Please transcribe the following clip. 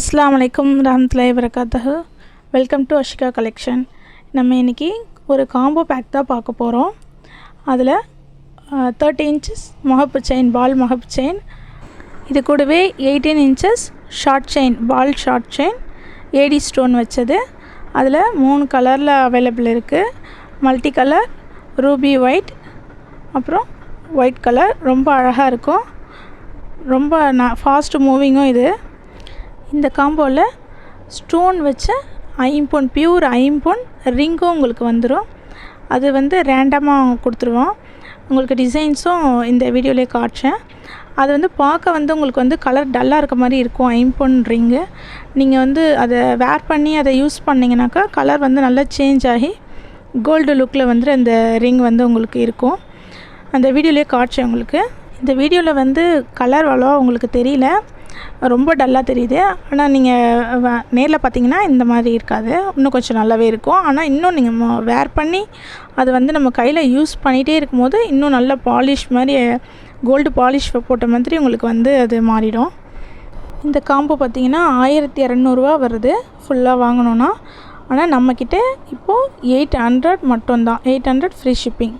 அஸ்லாம் அலைக்கும் ரஹமத்துல்லாய் வரகாத்தஹு வெல்கம் டு அஷிகா கலெக்ஷன் நம்ம இன்றைக்கி ஒரு காம்போ பேக் தான் பார்க்க போகிறோம் அதில் தேர்ட்டி இன்ச்சஸ் முகப்பு செயின் பால் முகப்பு செயின் இது கூடவே eighteen inches short chain ball short chain AD stone வச்சது. அதில் மூணு கலரில் அவைலபிள் இருக்குது மல்டி கலர் ரூபி ஒயிட் அப்புறம் ஒயிட் கலர் ரொம்ப அழகாக இருக்கும். ரொம்ப நான் ஃபாஸ்ட் மூவிங்கும் இது. இந்த காம்போவில் ஸ்டோன் வச்ச ஐம்பொன் பியூர் ஐம்பொன் ரிங்கும் உங்களுக்கு வந்துடும் அது வந்து ரேண்டமாக கொடுத்துருவோம். உங்களுக்கு டிசைன்ஸும் இந்த வீடியோலேயே காட்டுறேன் அது வந்து பார்க்க வந்து உங்களுக்கு வந்து கலர் டல்லாக இருக்க மாதிரி இருக்கும் ஐம்பொன் ரிங்கு. நீங்கள் வந்து அதை வேர் பண்ணி அதை யூஸ் பண்ணிங்கனாக்கா கலர் வந்து நல்லா சேஞ்ச் ஆகி கோல்டு லுக்கில் வந்து அந்த ரிங் வந்து உங்களுக்கு இருக்கும். அந்த வீடியோலேயே காட்டுறேன் உங்களுக்கு. இந்த வீடியோவில் வந்து கலர் அவ்வளோவா உங்களுக்கு தெரியல. ரொம்ப டல்லாக தெரியுது. ஆனால் நீங்கள் நேரில் பார்த்தீங்கன்னா இந்த மாதிரி இருக்காது. இன்னும் கொஞ்சம் நல்லாவே இருக்கும். ஆனால் இன்னும் நீங்கள் வேர் பண்ணி அது வந்து நம்ம கையில் யூஸ் பண்ணிகிட்டே இருக்கும்போது இன்னும் நல்ல பாலிஷ் மாதிரி கோல்டு பாலிஷ் போட்ட மாதிரி உங்களுக்கு வந்து அது மாறிடும். இந்த காம்போ பார்த்தீங்கன்னா ஆயிரத்தி இரநூறுவா வருது. ஃபுல்லாக வாங்கணுன்னா ஆனால் நம்மக்கிட்ட இப்போது எயிட் ஹண்ட்ரட் மட்டும்தான். Eight hundred free shipping